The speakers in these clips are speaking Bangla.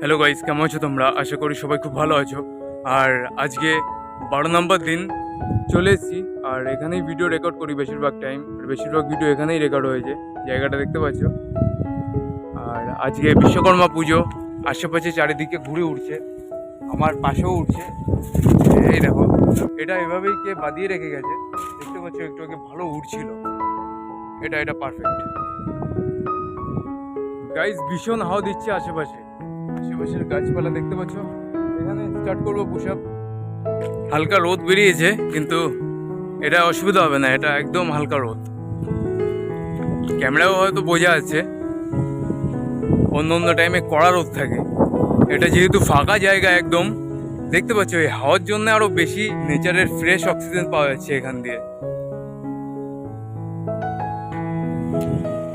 হ্যালো গাইস কেমন আছো তোমরা? আশা করি সবাই খুব ভালো আছো। আর আজকে বারো নম্বর দিন, চলে এসেছি। আর এখানেই ভিডিও রেকর্ড করি বেশিরভাগ টাইম আর বেশিরভাগ ভিডিও এখানেই রেকর্ড হয়েছে জায়গাটা দেখতে পাচ্ছ? আর আজকে বিশ্বকর্মা পুজো। আশেপাশে চারিদিকে ঘুরে উঠছে। আমার পাশেও উঠছে। এই দেখো, এটা এভাবেই কে বাঁধিয়ে রেখে গেছে। দেখতে পাচ্ছ, একটু আগে ভালো উঠছিল এটা এটা পারফেক্ট গাইস ভীষণ হাওয়া দিচ্ছে আশেপাশে। আশেপাশের গাছপালা দেখতে পাচ্ছ। এখানে স্টার্ট করব পুশ হালকা রোদ বেরিয়েছে, কিন্তু এটা অসুবিধা হবে না, এটা একদম হালকা রোদ। ক্যামেরাও হয়তো বোঝা আছে অন্য অন্য টাইমে কড়া রোদ থাকে। এটা যেহেতু ফাঁকা জায়গা একদম, দেখতে পাচ্ছ, এই হাওয়ার জন্য আরও বেশি নেচারের ফ্রেশ অক্সিজেন পাওয়া যাচ্ছে এখান দিয়ে।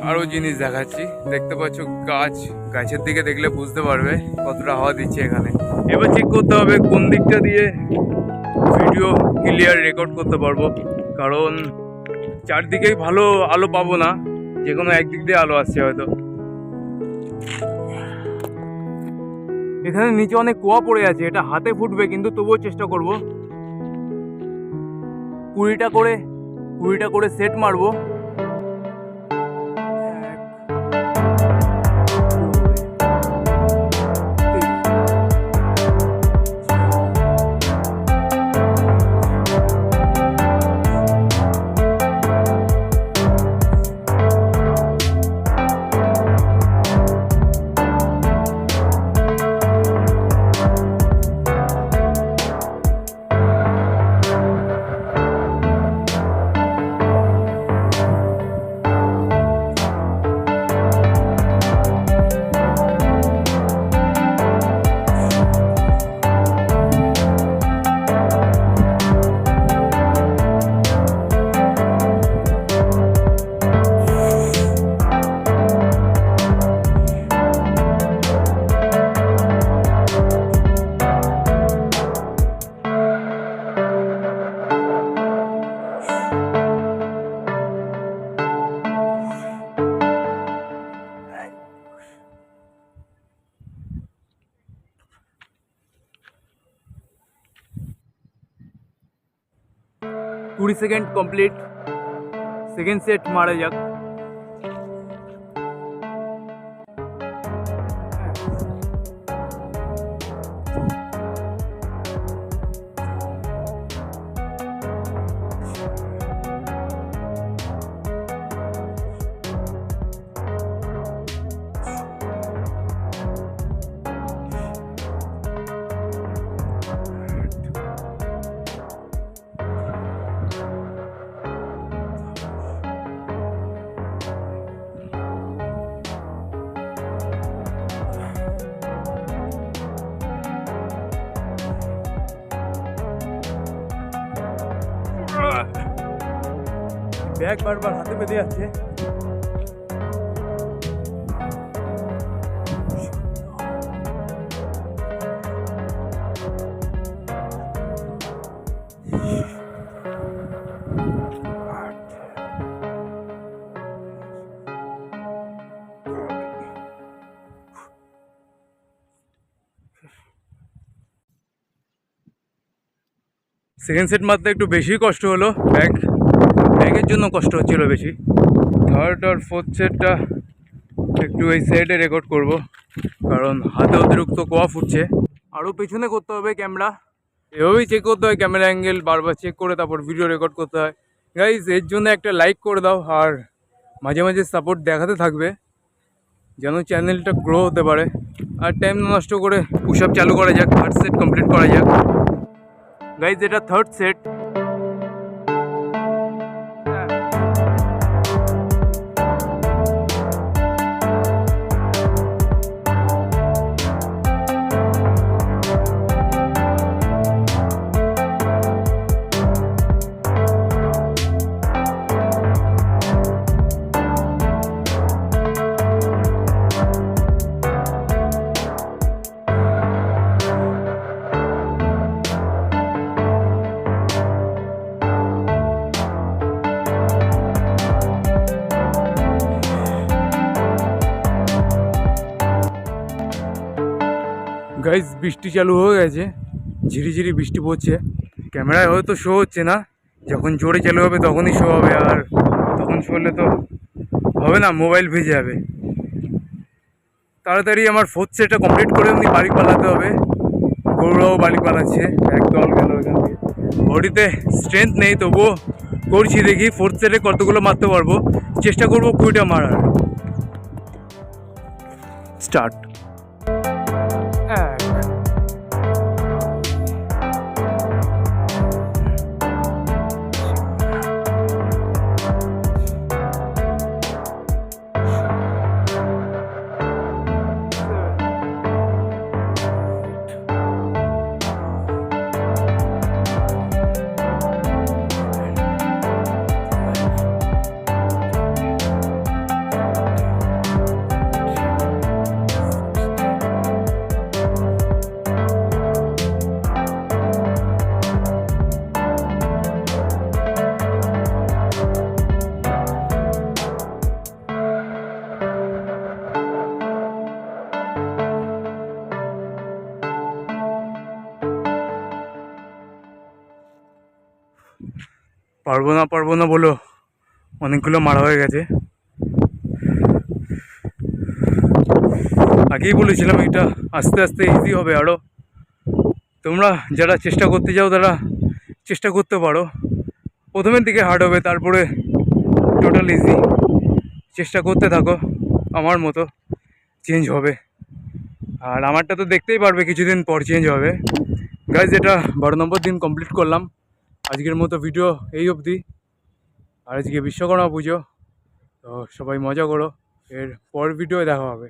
আরও জিনিস দেখাচ্ছি। দেখতে পাচ্ছ গাছ। গাছের দিকে দেখলে বুঝতে পারবে কতটা হাওয়া দিচ্ছে এখানে। এবার চেক করতে হবে কোন দিকটা দিয়ে ভিডিও ক্লিয়ার রেকর্ড করতে পারব। কারণ চারদিকেই ভালো আলো পাবো না। যে কোনো একদিক দিয়ে আলো আসছে হয়তো। এখানে নিচে অনেক কুয়া পড়ে আছে। এটা হাতে ফুটবে, কিন্তু তবুও চেষ্টা করব। কুড়িটা করে কুড়িটা করে সেট মারবো। কুড়ি সেকেন্ড কমপ্লিট। সেকেন্ড সেট মারা যাক। ব্যাগ বারবার হাতে বেঁধে যাচ্ছে সেকেন্ড সেট মারতে একটু বেশি কষ্ট হলো ব্যাগ। ব্যাগের জন্য কষ্ট হচ্ছিল বেশি। থার্ড আর ফোর্থ সেটটা একটু এই সাইডে রেকর্ড করব, কারণ হাতে অতিরিক্ত কোয়া ফুটছে আরও পেছনে করতে হবে ক্যামেরা এভাবেই চেক করতে হয় ক্যামেরা অ্যাঙ্গেল বারবার চেক করে তারপর ভিডিও রেকর্ড করতে হয়। গাইজ এর জন্য একটা লাইক করে দাও আর মাঝে মাঝে সাপোর্ট দেখাতে থাকবে, যেন চ্যানেলটা গ্রো হতে পারে। আর টাইম নষ্ট করে পুশ আপ চালু করা যাক থার্ড সেট কমপ্লিট করা যাক। গাইজ এটা থার্ড সেট গাইজ বৃষ্টি চালু হয়ে গেছে। ঝিরিঝিরি বৃষ্টি পড়ছে। ক্যামেরায় হয়তো শো হচ্ছে না। যখন জোরে চালু হবে তখনই শো হবে। আর তখন শো হলে তো হবে না মোবাইল ভিজে যাবে। তাড়াতাড়ি আমার ফোর্থ সেটটা কমপ্লিট করে এমনি বাড়ি পালাতে হবে। গৌরও বাড়ি পালাচ্ছে। একদল গেল এখান থেকে বডিতে স্ট্রেংথ নেই, তবুও করছি দেখি ফোর্থ সেটে কতগুলো মারতে পারব। চেষ্টা করব কুড়িটা মারার। স্টার্ট পারব না পারব না বলো। অনেকগুলো মারা হয়ে গেছে। আগেই বলেছিলাম এটা আস্তে আস্তে ইজি হবে আরও তোমরা যারা চেষ্টা করতে যাও, তারা চেষ্টা করতে পারো। প্রথমের দিকে হার্ড হবে, তারপরে টোটাল ইজি চেষ্টা করতে থাকো, আমার মতো চেঞ্জ হবে। আর আমারটা তো দেখতেই পারবে, কিছুদিন পর চেঞ্জ হবে। গাইজ যেটা বারো নম্বর দিন কমপ্লিট করলাম। আজকের মতো ভিডিও এই অবধি। আর আজকে বিশ্বকর্মা পুজো, তো সবাই মজা করো। এর পর ভিডিও দেখা হবে।